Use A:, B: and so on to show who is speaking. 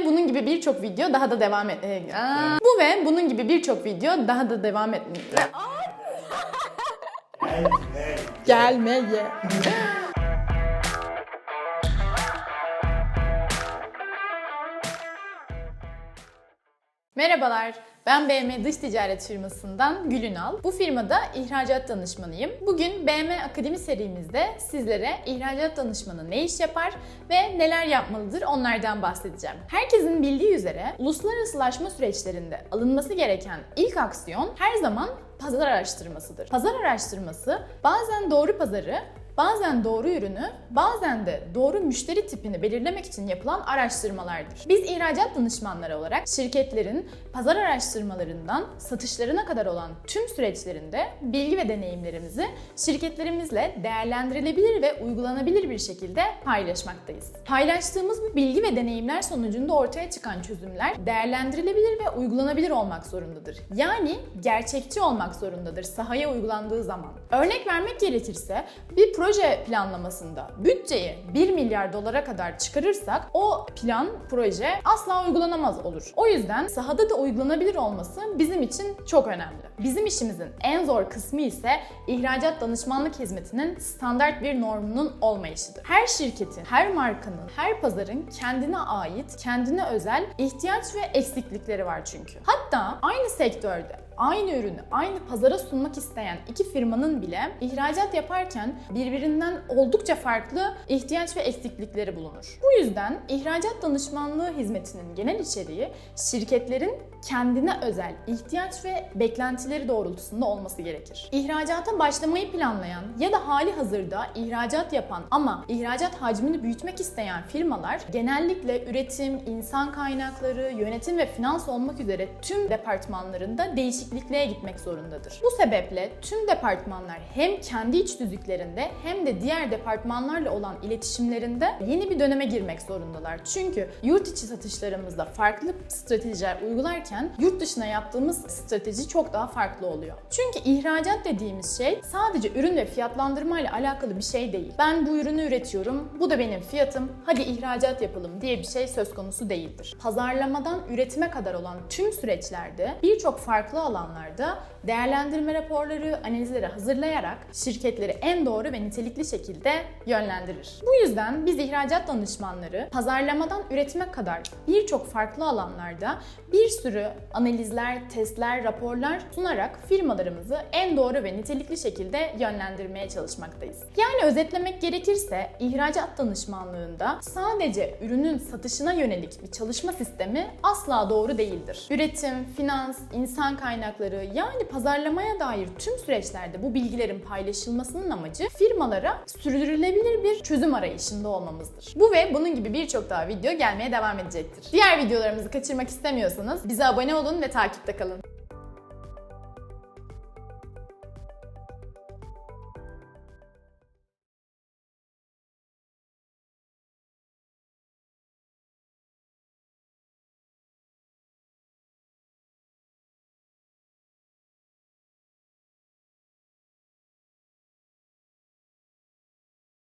A: ve bunun gibi birçok video daha da devam et. Ee, aa. Bu ve bunun gibi birçok video daha da devam et. Gelmeye. Merhabalar, ben BM Dış Ticaret firmasından Gül Ünal. Bu firmada ihracat danışmanıyım. Bugün BM Akademi serimizde sizlere ihracat danışmanı ne iş yapar ve neler yapmalıdır onlardan bahsedeceğim. Herkesin bildiği üzere uluslararasılaşma süreçlerinde alınması gereken ilk aksiyon her zaman pazar araştırmasıdır. Pazar araştırması bazen doğru pazarı, bazen doğru ürünü, bazen de doğru müşteri tipini belirlemek için yapılan araştırmalardır. Biz ihracat danışmanları olarak şirketlerin pazar araştırmalarından satışlarına kadar olan tüm süreçlerinde bilgi ve deneyimlerimizi şirketlerimizle değerlendirilebilir ve uygulanabilir bir şekilde paylaşmaktayız. Paylaştığımız bu bilgi ve deneyimler sonucunda ortaya çıkan çözümler değerlendirilebilir ve uygulanabilir olmak zorundadır. Yani gerçekçi olmak zorundadır sahaya uygulandığı zaman. Örnek vermek gerekirse bir proje planlamasında bütçeyi 1 milyar dolara kadar çıkarırsak o plan, proje asla uygulanamaz olur. O yüzden sahada da uygulanabilir olması bizim için çok önemli. Bizim işimizin en zor kısmı ise ihracat danışmanlık hizmetinin standart bir normunun olmayışıdır. Her şirketin, her markanın, her pazarın kendine ait, kendine özel ihtiyaç ve eksiklikleri var çünkü. Hatta aynı sektörde aynı ürünü aynı pazara sunmak isteyen iki firmanın bile ihracat yaparken birbirinden oldukça farklı ihtiyaç ve eksiklikleri bulunur. Bu yüzden ihracat danışmanlığı hizmetinin genel içeriği şirketlerin kendine özel ihtiyaç ve beklentileri doğrultusunda olması gerekir. İhracata başlamayı planlayan ya da hali hazırda ihracat yapan ama ihracat hacmini büyütmek isteyen firmalar genellikle üretim, insan kaynakları, yönetim ve finans olmak üzere tüm departmanlarında değişiklikliğe gitmek zorundadır. Bu sebeple tüm departmanlar hem kendi iç düzlüklerinde hem de diğer departmanlarla olan iletişimlerinde yeni bir döneme girmek zorundalar. Çünkü yurt içi satışlarımızda farklı stratejiler uygularken yurt dışına yaptığımız strateji çok daha farklı oluyor. Çünkü ihracat dediğimiz şey sadece ürün ve fiyatlandırma ile alakalı bir şey değil. Ben bu ürünü üretiyorum, bu da benim fiyatım, hadi ihracat yapalım diye bir şey söz konusu değildir. Pazarlamadan üretime kadar olan tüm süreçlerde birçok farklı alanlarda değerlendirme raporları, analizleri hazırlayarak şirketleri en doğru ve nitelikli şekilde yönlendirir. Bu yüzden biz ihracat danışmanları pazarlamadan üretime kadar birçok farklı alanlarda bir sürü analizler, testler, raporlar sunarak firmalarımızı en doğru ve nitelikli şekilde yönlendirmeye çalışmaktayız. Yani özetlemek gerekirse ihracat danışmanlığında sadece ürünün satışına yönelik bir çalışma sistemi asla doğru değildir. Üretim, finans, insan kaynakları yani pazarlamaya dair tüm süreçlerde bu bilgilerin paylaşılmasının amacı firmalara sürdürülebilir bir çözüm arayışında olmamızdır. Bu ve bunun gibi birçok daha video gelmeye devam edecektir. Diğer videolarımızı kaçırmak istemiyorsanız bize abone olun ve takipte kalın.